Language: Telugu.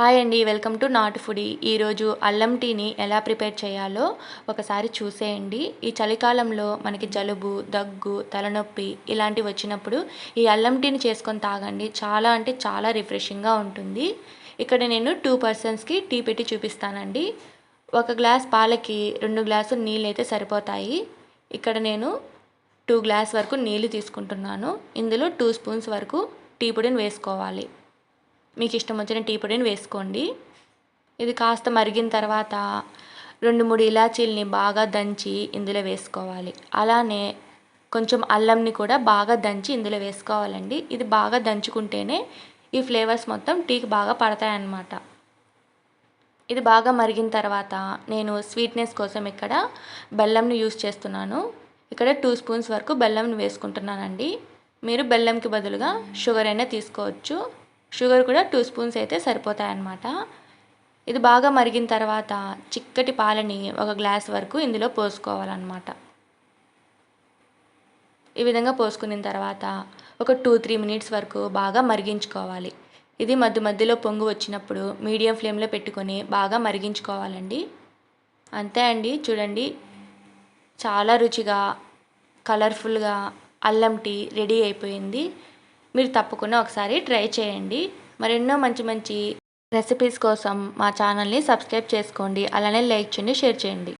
హాయ్ అండి వెల్కమ్ టు నాటు ఫుడీ. ఈరోజు అల్లం టీని ఎలా ప్రిపేర్ చేయాలో ఒకసారి చూసేయండి. ఈ చలికాలంలో మనకి జలుబు దగ్గు తలనొప్పి ఇలాంటివి వచ్చినప్పుడు ఈ అల్లం టీని చేసుకొని తాగండి. చాలా అంటే చాలా రిఫ్రెషింగ్గా ఉంటుంది. ఇక్కడ నేను టూ పర్సన్స్కి టీ పెట్టి చూపిస్తానండి. ఒక గ్లాస్ పాలకి రెండు గ్లాసులు నీళ్ళు అయితే సరిపోతాయి. ఇక్కడ నేను టూ గ్లాస్ వరకు నీళ్ళు తీసుకుంటున్నాను. ఇందులో టూ స్పూన్స్ వరకు టీ పొడిని వేసుకోవాలి. మీకు ఇష్టం వచ్చిన టీ పొడిని వేసుకోండి. ఇది కాస్త మరిగిన తర్వాత రెండు మూడు ఇలాచీల్ని బాగా దంచి ఇందులో వేసుకోవాలి. అలానే కొంచెం అల్లంని కూడా బాగా దంచి ఇందులో వేసుకోవాలండి. ఇది బాగా దంచుకుంటేనే ఈ ఫ్లేవర్స్ మొత్తం టీకి బాగా పడతాయన్నమాట. ఇది బాగా మరిగిన తర్వాత నేను స్వీట్నెస్ కోసం ఇక్కడ బెల్లంని యూస్ చేస్తున్నాను. ఇక్కడ టూ స్పూన్స్ వరకు బెల్లంని వేసుకుంటున్నానండి. మీరు బెల్లంకి బదులుగా షుగర్ అయినా తీసుకోవచ్చు. షుగర్ కూడా టూ స్పూన్స్ అయితే సరిపోతాయి అన్నమాట ఇది బాగా మరిగిన తర్వాత చిక్కటి పాలని ఒక గ్లాస్ వరకు ఇందులో పోసుకోవాలన్నమాట. ఈ విధంగా పోసుకున్న తర్వాత ఒక టూ త్రీ మినిట్స్ వరకు బాగా మరిగించుకోవాలి. ఇది మధ్య మధ్యలో పొంగు వచ్చినప్పుడు మీడియం ఫ్లేమ్లో పెట్టుకొని బాగా మరిగించుకోవాలండి. అంతే అండి చూడండి. చాలా రుచిగా కలర్ఫుల్గా అల్లం టీ రెడీ అయిపోయింది. మీరు తప్పకుండా ఒకసారి ట్రై చేయండి. మరెన్నో మంచి మంచి రెసిపీస్ కోసం మా ఛానల్ని సబ్స్క్రైబ్ చేసుకోండి. అలానే లైక్ చేయండి షేర్ చేయండి.